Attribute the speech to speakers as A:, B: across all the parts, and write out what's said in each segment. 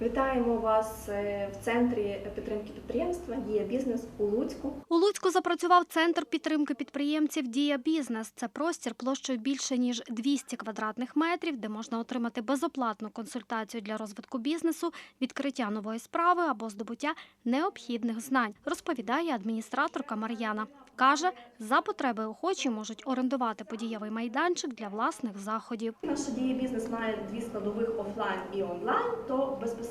A: Вітаємо вас е, в центрі підтримки підприємства Дія Бізнес у Луцьку.
B: У Луцьку запрацював центр підтримки підприємців Дія Бізнес. Це простір площею більше ніж 200 квадратних метрів, де можна отримати безоплатну консультацію для розвитку бізнесу, відкриття нової справи або здобуття необхідних знань, розповідає адміністраторка Мар'яна. Каже, за потреби охочі можуть орендувати подієвий майданчик для власних заходів.
A: Наша Дія Бізнес має дві складових офлайн і онлайн, то безпосередньо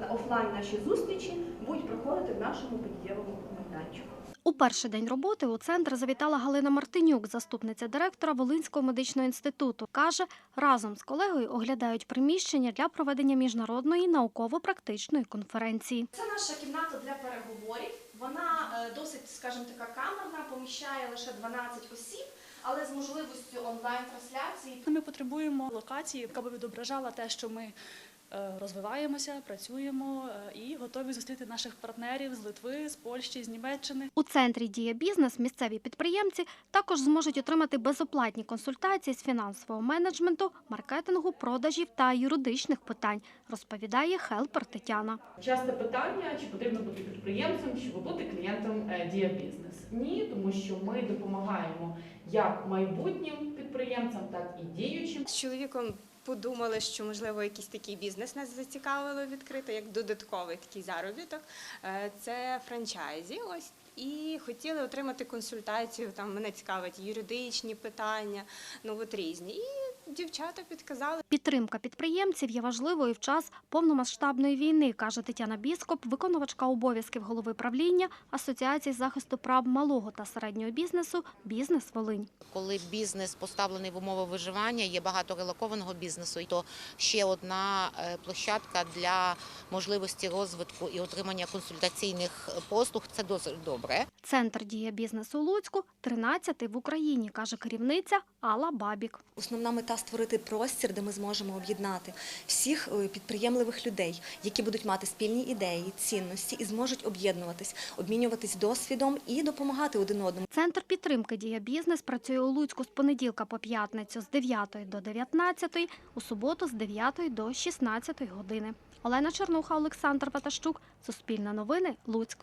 A: на офлайн наші зустрічі будуть проходити в нашому подієвому майданчику.
B: У перший день роботи у центр завітала Галина Мартинюк, заступниця директора Волинського медичного інституту. Каже, разом з колегою оглядають приміщення для проведення міжнародної науково-практичної конференції.
C: Це наша кімната для переговорів. Вона е, досить, скажімо така, камерна, поміщає лише 12 осіб, але з можливістю онлайн-трансляції.
D: Ми потребуємо локації, яка би відображала те, що ми розвиваємося, працюємо е, і готові зустріти наших партнерів з Литви, з Польщі, з Німеччини.
B: У центрі Дія Бізнес місцеві підприємці також зможуть отримати безоплатні консультації з фінансового менеджменту, маркетингу, продажів та юридичних питань, розповідає хелпер Тетяна.
E: Часте питання, чи потрібно бути підприємцем, щоб бути клієнтом е, Дія Бізнес. Ні, тому що ми допомагаємо як майбутнім підприємцям, так і діючим.
F: З чоловіком подумали, що можливо якийсь такий бізнес нас зацікавило відкрити, як додатковий такий заробіток. Е, Це франчайзі. Ось і хотіли отримати консультацію. Там мене цікавить юридичні питання, ну от різні. І дівчата підказали.
B: Підтримка підприємців є важливою в час повномасштабної війни, каже Тетяна Біскоп, виконувачка обов'язків голови правління Асоціації захисту прав малого та середнього бізнесу Бізнес Волинь.
G: коли бізнес поставлений в умови виживання, є багато релокованого бізнесу, то ще одна е, площадка для можливості розвитку і отримання консультаційних послуг це досить добре.
B: Центр дія бізнесу Луцьку 13 в Україні, каже керівниця Алла Бабік.
H: Основна мета створити простір, де ми зможемо об'єднати всіх е, підприємливих людей, які будуть мати спільні ідеї, цінності і зможуть об'єднуватись, обмінюватись досвідом і допомагати один одному.
B: Центр підтримки дія бізнес працює у Луцьку з понеділка по п'ятницю з 9 до 19, у суботу з 9 до 16 години. Олена Чернуха, Олександр Ватащук, Суспільне новини, Луцьк.